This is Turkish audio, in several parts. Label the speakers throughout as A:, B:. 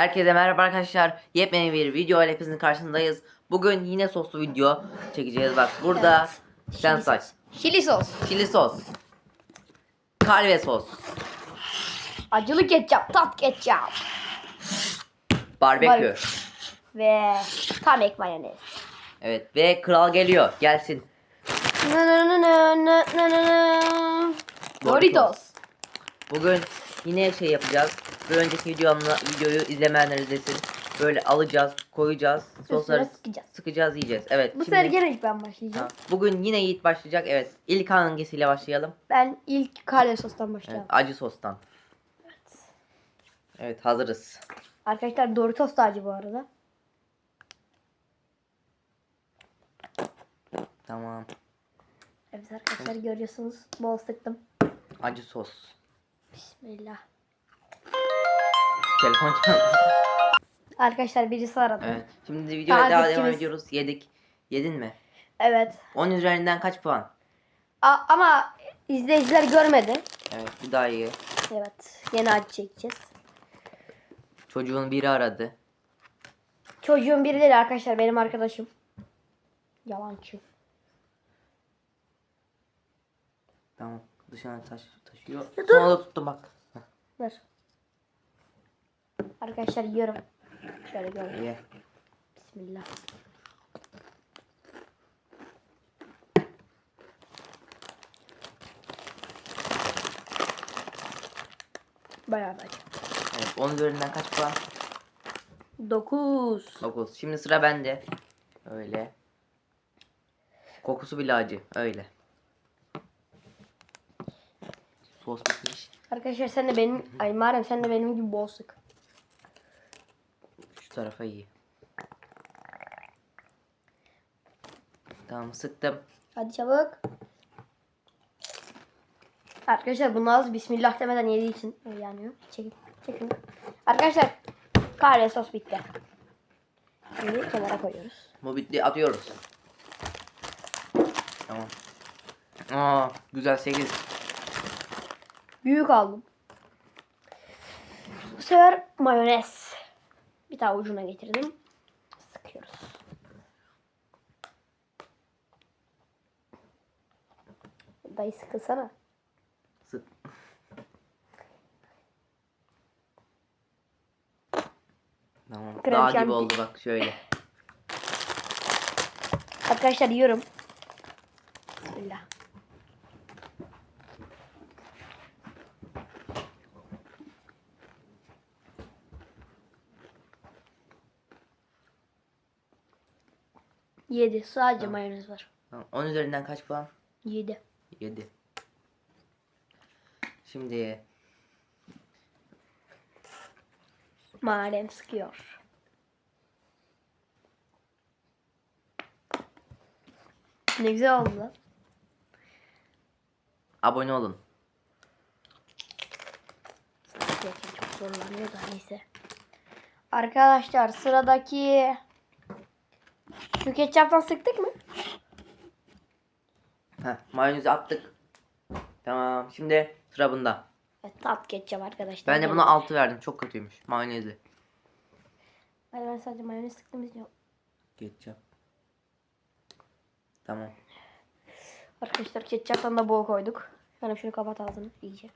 A: Herkese merhaba arkadaşlar. Yepyeni bir video ile hepinizin karşısındayız. Bugün yine soslu video çekeceğiz. Bak burada sen
B: Chili
A: say.
B: sos. Chili sos.
A: Çili sos. Kalve sos.
B: Acılı ketçap, tat ketçap.
A: Barbekü.
B: Ve tam ek mayonez.
A: Evet ve kral geliyor. Gelsin.
B: Doritos.
A: Bugün yine şey yapacağız. Bir önceki videomla videoyu izlemeyenler izlesin. Böyle alacağız, koyacağız, sosları
B: sıkacağız.
A: sıkacağız, yiyeceğiz. Evet.
B: Bu sefer gene ilk ben
A: Ha,
B: başlayacağım.
A: Bugün yine Yiğit başlayacak. Evet. İlk hangisiyle başlayalım?
B: Ben ilk kare sostan
A: Evet,
B: başlayacağım.
A: acı sostan. Evet, hazırız.
B: Arkadaşlar Doritos da acı bu arada.
A: Tamam.
B: Evet arkadaşlar görüyorsunuz. Bol sıktım.
A: Acı sos.
B: Bismillah.
A: Telefon çaldı.
B: Arkadaşlar birisi aradı.
A: Evet. Şimdi videoya daha devam
B: Takipçimiz.
A: ediyoruz. Yedik. Yedin mi?
B: Evet.
A: 10 üzerinden kaç puan?
B: A- ama izleyiciler görmedi.
A: Evet, bu daha iyi.
B: Evet. Yine acı çekeceğiz.
A: Çocuğun biri aradı.
B: Çocuğun biri değil arkadaşlar benim arkadaşım. Yalancı.
A: Tamam. Dışına taş taşıyor.
B: Ya dur.
A: Sonra da tuttum bak. Heh,
B: Ver. Arkadaşlar yiyorum. Şöyle görün.
A: İyi.
B: Bismillah. Bayağı da acı.
A: Evet, 10 üzerinden kaç puan?
B: 9.
A: 9. Şimdi sıra bende. Öyle. Kokusu bile acı. Öyle. Sos bitmiş.
B: Arkadaşlar sen de benim ay Muharrem sen de benim gibi bol sık.
A: Şu tarafa iyi. Tamam sıktım.
B: Hadi çabuk. Arkadaşlar bunu az bismillah demeden yediği için yanıyor. Çekin. Çekin. Arkadaşlar kare sos bitti. Şimdi kenara koyuyoruz.
A: Bu bitti atıyoruz. Tamam. Aa güzel 8.
B: Büyük aldım. Bu sefer mayonez. Bir daha ucuna getirdim. Sıkıyoruz. Dayı sıkılsana.
A: Sık. Tamam.
B: Krem
A: Dağ gibi
B: şanti.
A: oldu bak şöyle.
B: Arkadaşlar yiyorum. Bismillah. Yedi. Sadece mayonez var.
A: Tamam. 10 üzerinden kaç puan?
B: Yedi.
A: 7. Şimdi
B: Madem sıkıyor. Ne güzel oldu lan.
A: abone olun.
B: Gerçekten çok zorlanıyor da neyse. Arkadaşlar sıradaki şu ketçaptan sıktık mı?
A: Heh, mayonezi attık. Tamam. Şimdi sıra bunda.
B: Evet, tat ketçap arkadaşlar.
A: Ben de buna 6 verdim. Çok kötüymüş. Mayonezi.
B: Hayır ben sadece mayonez sıktım yok.
A: Ketçap. Tamam.
B: Arkadaşlar ketçaptan da bol koyduk. Şöyle şunu kapat ağzını iyice.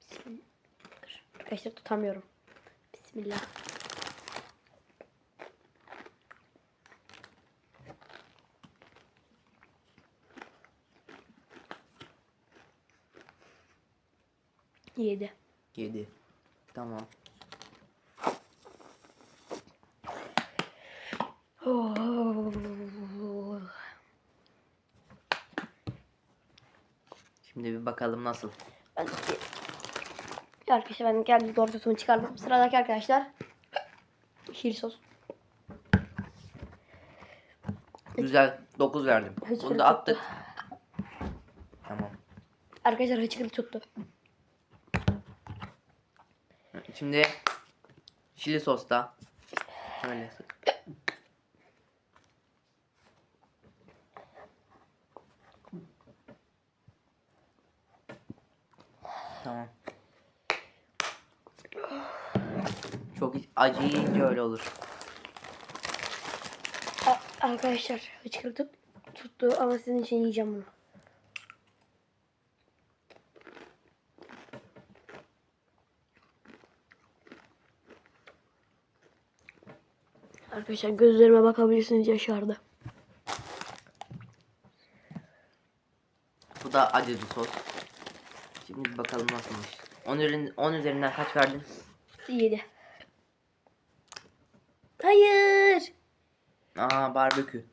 B: Bismillah. Arkadaşlar tutamıyorum. Bismillah. Yedi.
A: 7. Tamam.
B: Oh.
A: Şimdi bir bakalım nasıl.
B: Ben arkadaşlar ben kendi dortosumu çıkardım. Sıradaki arkadaşlar şir sos.
A: Güzel 9 verdim.
B: Hıçkırık
A: Bunu da attık. Tamam.
B: Arkadaşlar hıçkırık tuttu.
A: Şimdi çili sosta. Şöyle sık. Tamam. Çok acı yiyince öyle olur.
B: Arkadaşlar hıçkırtık tuttu ama sizin için yiyeceğim bunu. Arkadaşlar gözlerime bakabilirsiniz yaşardı.
A: Bu da acılı sos. Şimdi bakalım nasılmış. 10 üzerinden, 10 üzerinden kaç verdin?
B: 7. Hayır.
A: Aa barbekü.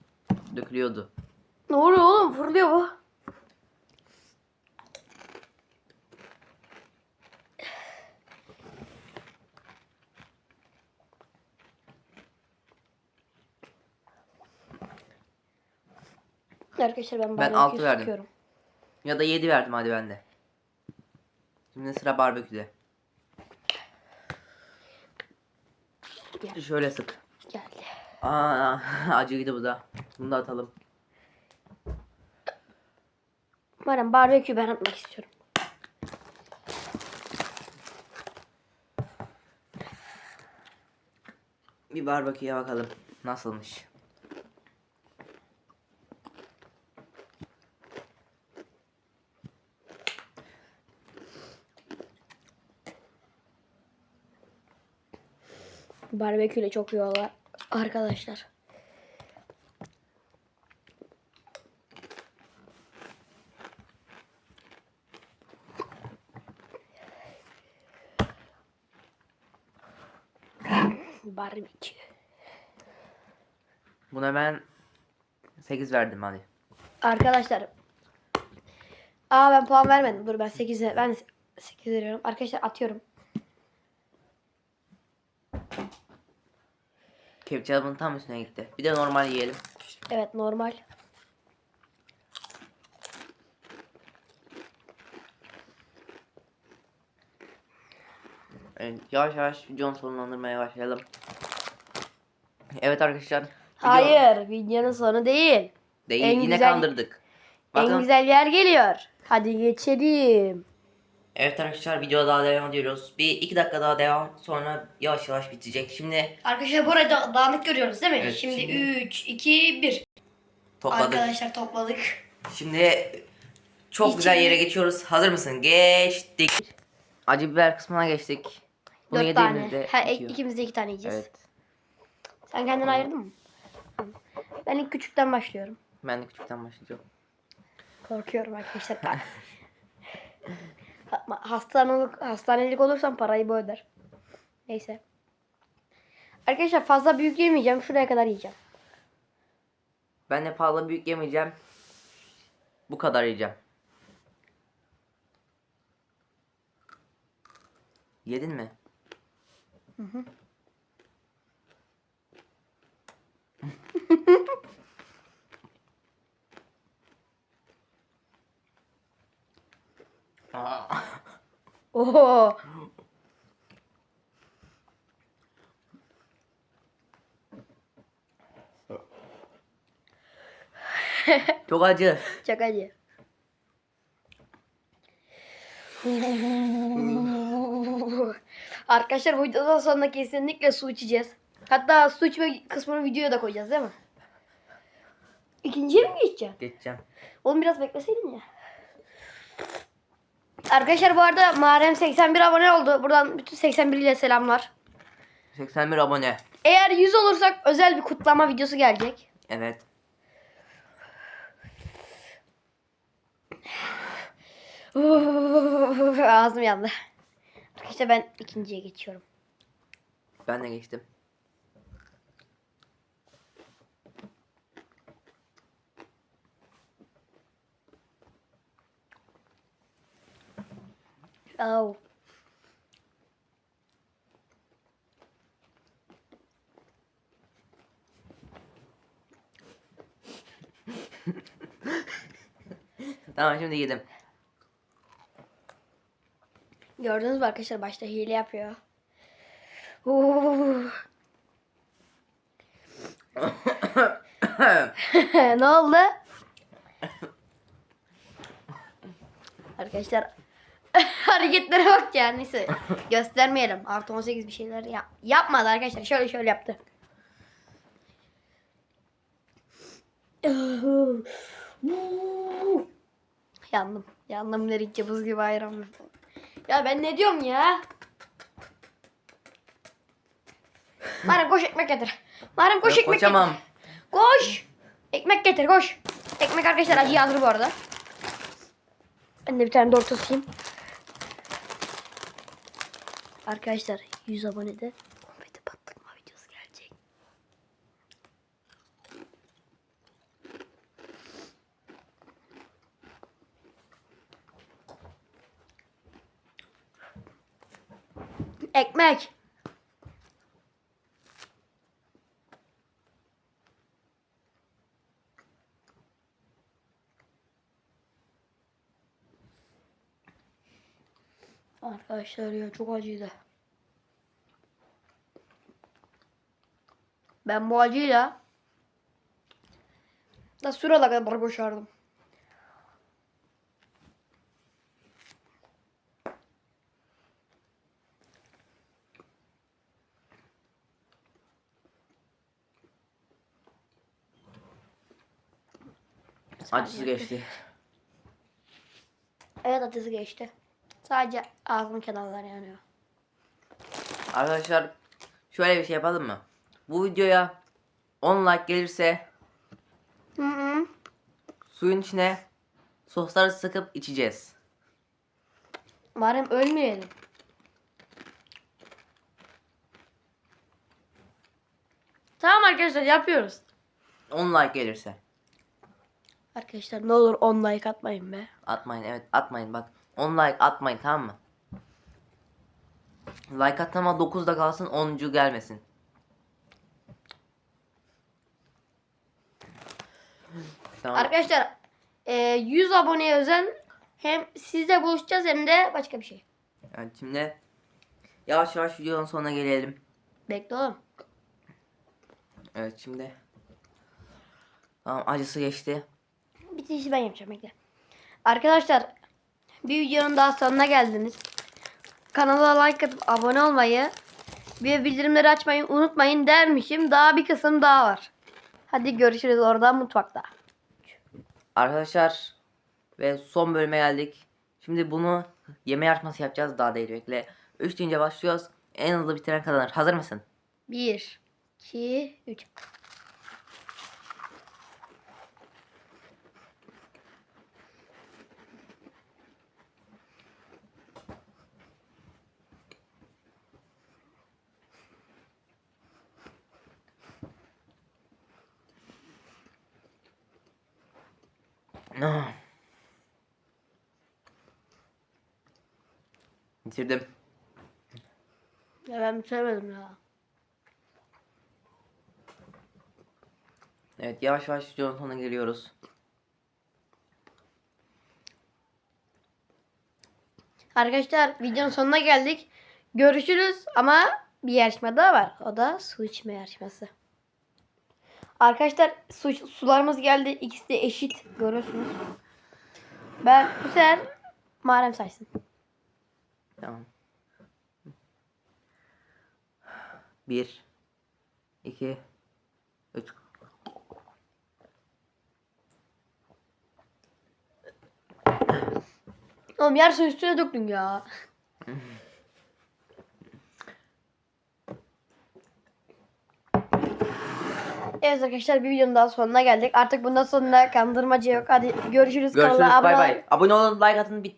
A: Dökülüyordu.
B: Ne oluyor oğlum? Fırlıyor bu. Arkadaşlar ben,
A: Ben altı verdim.
B: sıkıyorum.
A: Ya da 7 verdim hadi bende. Şimdi sıra barbeküde.
B: Gel.
A: Şöyle sık.
B: Geldi.
A: Aa acıydı bu da. Bunu da atalım.
B: Umarım barbekü ben atmak istiyorum.
A: Bir barbeküye bakalım. Nasılmış?
B: Barbeküyle çok iyi olur arkadaşlar. Barbekü.
A: Buna ben 8 verdim hadi.
B: Arkadaşlar. Aa ben puan vermedim. Dur ben 8 ben 8 veriyorum. Arkadaşlar atıyorum.
A: Kepçe tam üstüne gitti. Bir de normal yiyelim.
B: Evet normal.
A: Evet, yavaş yavaş videonun sonlandırmaya başlayalım. Evet arkadaşlar. video-
B: Hayır, videonun sonu değil.
A: Değil
B: en
A: yine
B: güzel-
A: kandırdık.
B: En
A: Bakın.
B: güzel yer geliyor. Hadi geçelim.
A: Evet arkadaşlar video daha devam ediyoruz. Bir iki dakika daha devam sonra yavaş yavaş bitecek. Şimdi
B: Arkadaşlar bu arada dağınık görüyoruz değil mi?
A: Evet,
B: şimdi
A: şimdi-
B: 3, 2, 1.
A: topladık.
B: Arkadaşlar topladık.
A: Şimdi çok
B: İçi-
A: güzel yere geçiyoruz. Hazır mısın? Geçtik. Acı biber kısmına geçtik. Bunu
B: 4 tane.
A: yediğimizde
B: Ha,
A: bitiyor.
B: ikimiz de 2 tane yiyeceğiz.
A: Evet.
B: Sen kendini ayırdın mı? Ben ilk küçükten başlıyorum.
A: Ben de küçükten başlayacağım.
B: Korkuyorum arkadaşlar. Ha- Hastanelik, hastanelik olursam parayı bu öder. Neyse. Arkadaşlar fazla büyük yemeyeceğim. Şuraya kadar yiyeceğim.
A: Ben de fazla büyük yemeyeceğim. Bu kadar yiyeceğim. Yedin mi? Aa,
B: Oho.
A: Çok acı.
B: Çok acı. Arkadaşlar bu videodan sonra kesinlikle su içeceğiz. Hatta su içme kısmını videoya da koyacağız değil mi? İkinciye mi geçeceksin?
A: Geçeceğim.
B: Oğlum biraz bekleseydin ya. Arkadaşlar bu arada Muharrem 81 abone oldu. Buradan bütün 81 ile selamlar.
A: 81 abone.
B: Eğer 100 olursak özel bir kutlama videosu gelecek.
A: Evet.
B: Ağzım yandı. Arkadaşlar ben ikinciye geçiyorum.
A: Ben de geçtim.
B: Oh.
A: Tamam şimdi yedim.
B: Gördünüz mü arkadaşlar başta hile yapıyor. Ne oldu? Arkadaşlar Hareketlere bak ya neyse. Göstermeyelim. Artı 18 bir şeyler ya yapmadı arkadaşlar. Şöyle şöyle yaptı. Yandım. Yandım dedikçe buz gibi ayran. Ya ben ne diyorum ya? Muharrem koş ekmek getir. Muharrem koş
A: Yok,
B: ekmek
A: koşamam.
B: getir. Koş. Ekmek getir koş. Ekmek arkadaşlar acı hazır bu arada. Ben de bir tane doğru tutayım. Arkadaşlar 100 abonede konfeti patlatma videosu gelecek. Ekmek. Arkadaşlar ya çok acıydı. Ben bu acıyla da sürala kadar koşardım.
A: Acısı geçti.
B: Evet acısı geçti. Sadece ağzımın kenarları yanıyor.
A: Arkadaşlar şöyle bir şey yapalım mı? Bu videoya 10 like gelirse
B: Hı hı.
A: suyun içine sosları sıkıp içeceğiz.
B: Varım ölmeyelim. Tamam arkadaşlar yapıyoruz.
A: 10 like gelirse.
B: Arkadaşlar ne olur 10 like atmayın be.
A: Atmayın evet atmayın bak. 10 like atmayın tamam mı? Like atın ama 9'da kalsın 10'cu gelmesin. Tamam.
B: Arkadaşlar e, 100 aboneye özel hem sizle buluşacağız hem de başka bir şey.
A: Evet, şimdi yavaş yavaş videonun sonuna gelelim.
B: Bekle oğlum.
A: Evet şimdi. Tamam acısı geçti.
B: Bitirişi ben yapacağım bekle. Arkadaşlar bir videonun daha sonuna geldiniz. Kanala like atıp abone olmayı ve bildirimleri açmayı unutmayın dermişim. Daha bir kısım daha var. Hadi görüşürüz orada mutfakta.
A: Arkadaşlar ve son bölüme geldik. Şimdi bunu yeme yarışması yapacağız daha değil bekle. 3 deyince başlıyoruz. En hızlı bitiren kazanır. Hazır mısın?
B: 1 2 3
A: Ah. Bitirdim.
B: Ya ben bitiremedim ya.
A: Evet yavaş yavaş videonun sonuna geliyoruz.
B: Arkadaşlar videonun sonuna geldik. Görüşürüz ama bir yarışma daha var. O da su içme yarışması. Arkadaşlar su, sularımız geldi. İkisi de eşit. Görüyorsunuz. Ben bu sefer Muharrem saysın.
A: Tamam. Bir, iki, üç.
B: Oğlum yarısını üstüne döktün ya. Evet arkadaşlar bir videonun daha sonuna geldik. Artık bundan sonra kandırmacı yok. Hadi görüşürüz.
A: Görüşürüz
B: Kanala abone
A: bay
B: ol-
A: bay. Abone olun like atın bitti.